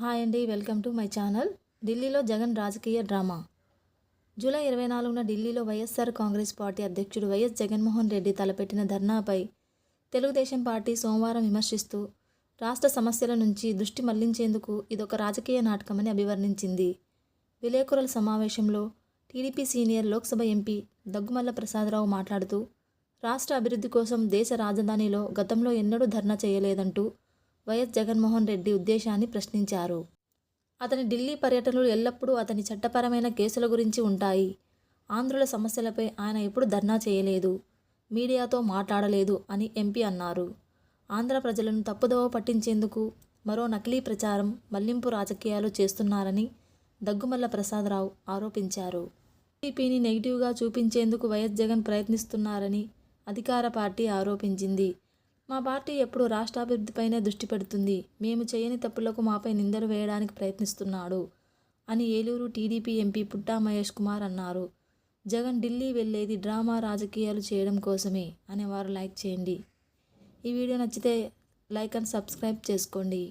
Hi అండి welcome to my channel. ఢిల్లీలో జగన్ రాజకీయ డ్రామా. జూలై ఇరవై నాలుగున ఢిల్లీలో వైఎస్ఆర్ కాంగ్రెస్ పార్టీ అధ్యక్షుడు వైఎస్ జగన్మోహన్ రెడ్డి తలపెట్టిన ధర్నాపై తెలుగుదేశం పార్టీ సోమవారం విమర్శిస్తూ రాష్ట్ర సమస్యల నుంచి దృష్టి మళ్ళించేందుకు ఇదొక రాజకీయ నాటకమని అభివర్ణించింది. విలేకరుల సమావేశంలో TDP senior Lok Sabha MP Daggumalla Prasada Rao మాట్లాడుతూ రాష్ట్ర అభివృద్ధి కోసం దేశ రాజధానిలో గతంలో ఎన్నడూ ధర్నా చేయలేదంటూ వైఎస్ జగన్మోహన్ రెడ్డి ఉద్దేశాన్ని ప్రశ్నించారు. అతని ఢిల్లీ పర్యటనలు ఎల్లప్పుడూ అతని చట్టపరమైన కేసుల గురించి ఉంటాయి. ఆంధ్రుల సమస్యలపై ఆయన ఎప్పుడు ధర్నా చేయలేదు. మీడియాతో మాట్లాడలేదు అని ఎంపీ అన్నారు. ఆంధ్ర ప్రజలను తప్పుదోవ పట్టించేందుకు మరో నకిలీ ప్రచారం మళ్ళింపు రాజకీయాలు చేస్తున్నారని దగ్గుమల్ల ప్రసాదరావు ఆరోపించారు. టీడీపీని నెగిటివ్గా చూపించేందుకు వైఎస్ జగన్ ప్రయత్నిస్తున్నారని అధికార పార్టీ ఆరోపించింది. మా పార్టీ ఎప్పుడు రాష్ట్రాభివృద్ధిపైనే దృష్టి పెడుతుంది. మేము చేయని తప్పులకు మాపై నిందలు వేయడానికి ప్రయత్నిస్తున్నాడు అని ఏలూరు టీడీపీ ఎంపీ పుట్టా మహేష్ కుమార్ అన్నారు. జగన్ ఢిల్లీ వెళ్ళేది డ్రామా రాజకీయాలు చేయడం కోసమే అనేవారు లైక్ చేయండి. ఈ వీడియో నచ్చితే లైక్ అండ్ సబ్స్క్రైబ్ చేసుకోండి.